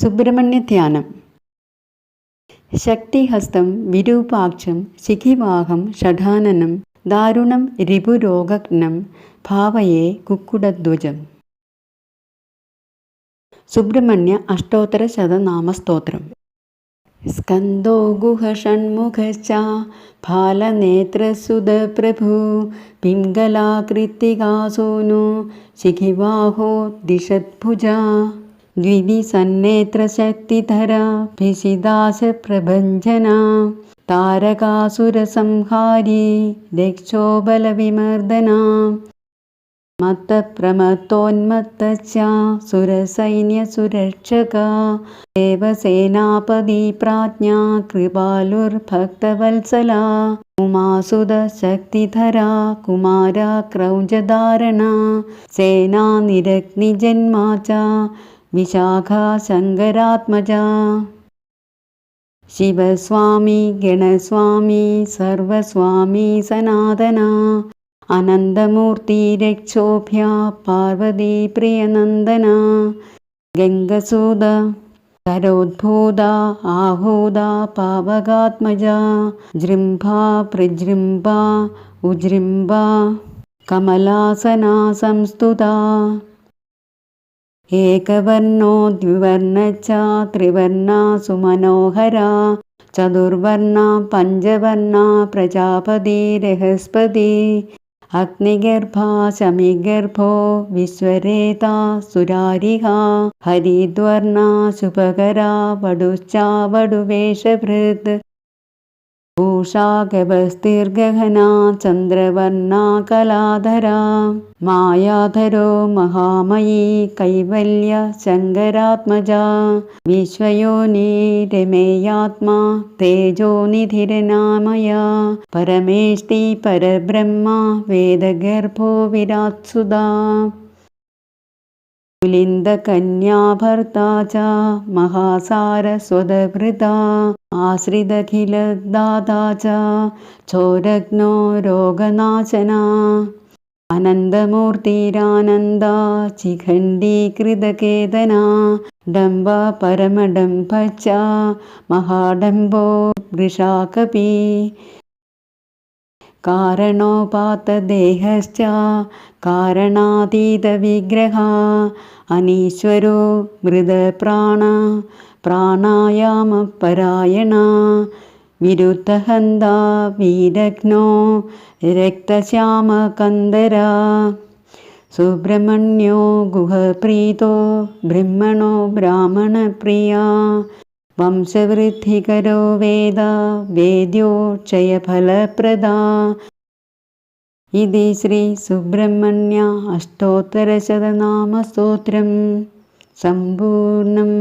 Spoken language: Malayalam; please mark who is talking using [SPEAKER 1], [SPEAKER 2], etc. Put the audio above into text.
[SPEAKER 1] സുബ്രഹ്മണ്യ ധ്യാനം. ശക്തിഹസ്തം വിരൂപാക്ഷം ശിഖിവാഹം ഷഠാനനം ദാരുണം രിപുരോഗഘ്നം ഭാവയെ കുക്കുടധ്വജം. സുബ്രഹ്മണ്യ അഷ്ടോത്തര ശതനാമസ്തോത്രം. സ്കന്ദോ ഗുഹഷൺമുഖശ്ച ഫാലനേത്രസുതപ്രഭു പിംഗലാകൃത്തികാസൂനു ശിഖിവാഹോ ദിഷദ്ഭുജ द्विविसन्नेत्रशक्तिधरा भिषिदाशप्रभञ्जना तारकासुरसंहारी दक्षोबलविमर्दना मत्तप्रमत्तोन्मत्तश्च सुरसैन्यसुरक्षका देवसेनापदी प्राज्ञा कृपालुर्भक्तवत्सला उमासुदशक्तिधरा कुमारा क्रौञ्चधारणा सेनानिरग्निजन्मा च विशाखा शङ्करात्मजा शिवस्वामी गणस्वामी सर्वस्वामी सनातना अनन्तमूर्तिरक्षोभ्या पार्वतीप्रियनन्दन गङ्गसूद करोद्भूता आहूदा पावकात्मजा जृम्भा प्रजृम्भा उजृम्भा कमलासना संस्तुता ഏകവർണോ ദ്വിവർണ ച ത്രിവർണ സുമനോഹര ചതുർവർണ പഞ്ചവർണ പ്രജാപതി ബൃഹസ്പതി അഗ്നിഗർഭാ ശമിഗർഭോ വിശ്വരേത സുരാരിഹ ഹരിദ്വർണ ശുഭകര വടുശ്ചാവടുവേഷഭൃത് भूषागभस्तिर्गहना चन्द्रवर्णा कलाधरा। मायाधरो महामयी कैवल्य शङ्करात्मजा। विश्वयोनि रमेयात्मा तेजोनिधिरनामया। परमेष्टि परब्रह्मा वेदगर्भो विरात्सुदा कुलिन्दकन्याभर्ता च महासारस्वदभृता आश्रिदखिलदाता च चोरग्नो रोगनाशना अनन्दमूर्तिरानन्दा चिखण्डीकृतकेतना डम्ब परमडम्भ च महाडम्भो वृषाकपि കാരണോപാതദേഹശ്ച കാരണാതീതവിഗ്രഹ അനീശ്വരോ മൃതപ്രാണ പ്രാണായാമപരായണ വിരുദ്ധഹന്ത വീരഘ്നോ രക്തശ്യാമകന്ദര സുബ്രഹ്മണ്യോ ഗുഹപ്രീതോ ബ്രഹ്മണോ ബ്രാഹ്മണപ്രിയ वंशवृद्धिकरो वेद वेद्यो क्षयफलप्रदा। इति श्रीसुब्रह्मण्य अष्टोत्तरशतनामस्तोत्रं सम्पूर्णम्